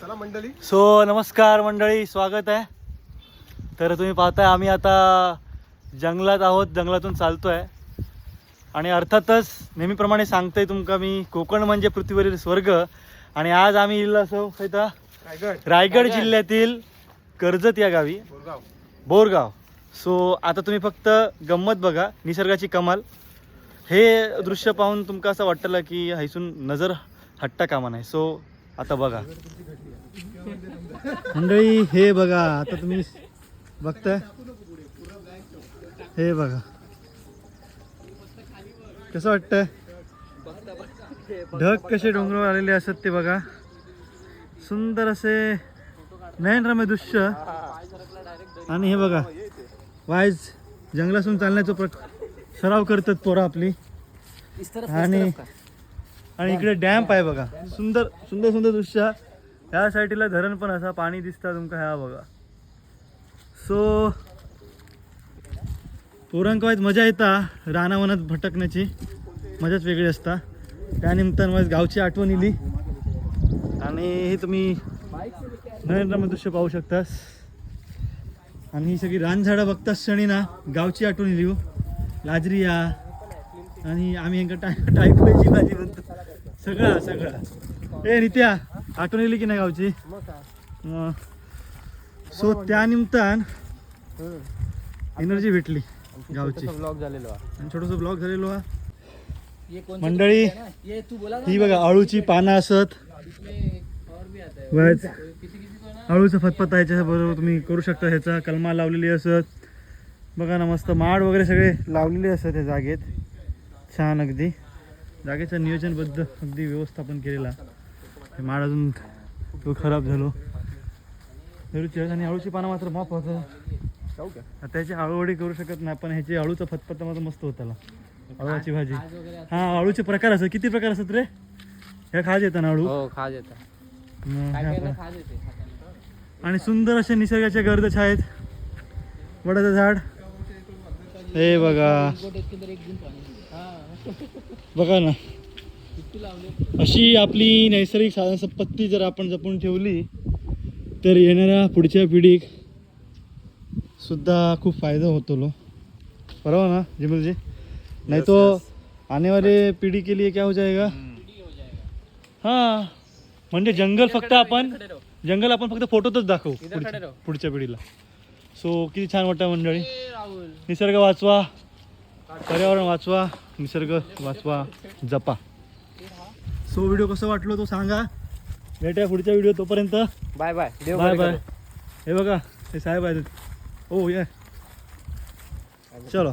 चला मंडळी. सो नमस्कार मंडळी स्वागत आहे. तर तुम्ही पाहताय आम्ही आता जंगलात आहोत जंगलातून चालतोय. आणि अर्थातच नेहमीप्रमाणे सांगतोय तुमका मी कोकण म्हणजे पृथ्वीवरील स्वर्ग. आणि आज आम्ही इल्लो असो रायगड. रायगड जिल्ह्यातील कर्जत या गावी. बोरगाव. बोरगाव. सो आता तुम्ही फक्त गंमत बघा निसर्गाची कमाल. हे दृश्य पाहून तुमका असं वाटलं की हैसून नजर हट्टा कामा नाही. सो आता बघा. मंडळी हे बघा आता तुम्ही बघताय? हे बघा. कसं वाटतंय? ढग कसे डोंगरावर आलेले असत ते बघा. सुंदर असे नयनरम्य दृश्य. आणि हे बघा वाईज जंगलातून चालण्याचा प्र सराव करतात पोरं आपली. आणि आणि इकडे डॅम्प आहे बघा. सुंदर सुंदर सुंदर दृश्य. ह्या साईडला धरण पण असा पाणी दिसता तुमका ह्या बघा. सो पोरांकवाईत मजा येता रानावनात भटकण्याची. मजाच वेगळी असता. त्यानिमित्तानं मग गावची आठवण इली. आणि हे तुम्ही नरेंद्रम दृश्य पाहू शकतास. आणि ही सगळी रानझाडं बघताच क्षणी ना गावची आठवण इली हो. लाजरी या. आणि आम्ही यांना टाय टायकोची भाजी म्हणतो. सगळं सगळं. ए नित्या आठवण येईल की नाही गावची? सो त्या निमित्तान एनर्जी भेटली गावची. ब्लॉग झालेलो आणि छोटंसं ब्लॉग झालेलो हा. मंडळी ये तू बोला ही बघा आळूची पानं असत. इसमें और भी आता है वाईज किसी किसी को ना आळूचं फतफत याच्या बरोबर तुम्ही करू शकता ह्याचा. कलमा लावलेली असत. बघा ना मस्त माड वगैरे सगळे लावलेले असत त्या जागेत. छान अगदी. जागेचं नियोजनबद्ध अगदी व्यवस्थापन केलेला. हे माड अजून तो खराब झालो. आहेत आणि आळूची पानं मात्र माफ होतं. त्याची आळूवडी करू शकत नाही पण ह्याची आळूचा फतफत मात्र मस्त होता आळूची भाजी. हा आळूचे प्रकार असतात किती प्रकार असतात रे? ह्या खाज येतात ना आळू? हो खा जाता मग काय ह्या काय पण. खा देते खाताना. आणि सुंदर असे निसर्गाच्या गर्द छायेत. वडाचं झाड. हे बघा. हाँ बघा ना. अशी आपली नैसर्गिक साधन संपत्ती जर आपण जपून ठेवली तर येणाऱ्या पुढच्या पिढीक सुद्धा खूप फायदा होतो लो बरोबर ना जिमल जी नहीं तो आने वाले पीढ़ी के लिए क्या हो जाएगा हाँ. म्हणजे जंगल फक्त आपण जंगल आपण फक्त फोटोतच दाखवू. पुढच्या पिढीला. सो किती छान वाटतं मंडळी. निसर्ग वाचवा. पर्यावरण वाचवा. निसर्ग वाचवा. जपा. सो व्हिडिओ कसं वाटलो तो सांगा. भेटूया पुढच्या व्हिडिओ तोपर्यंत. Bye bye. Bye bye. हे बघा हे साहेब आहेत. ओ ये. चलो.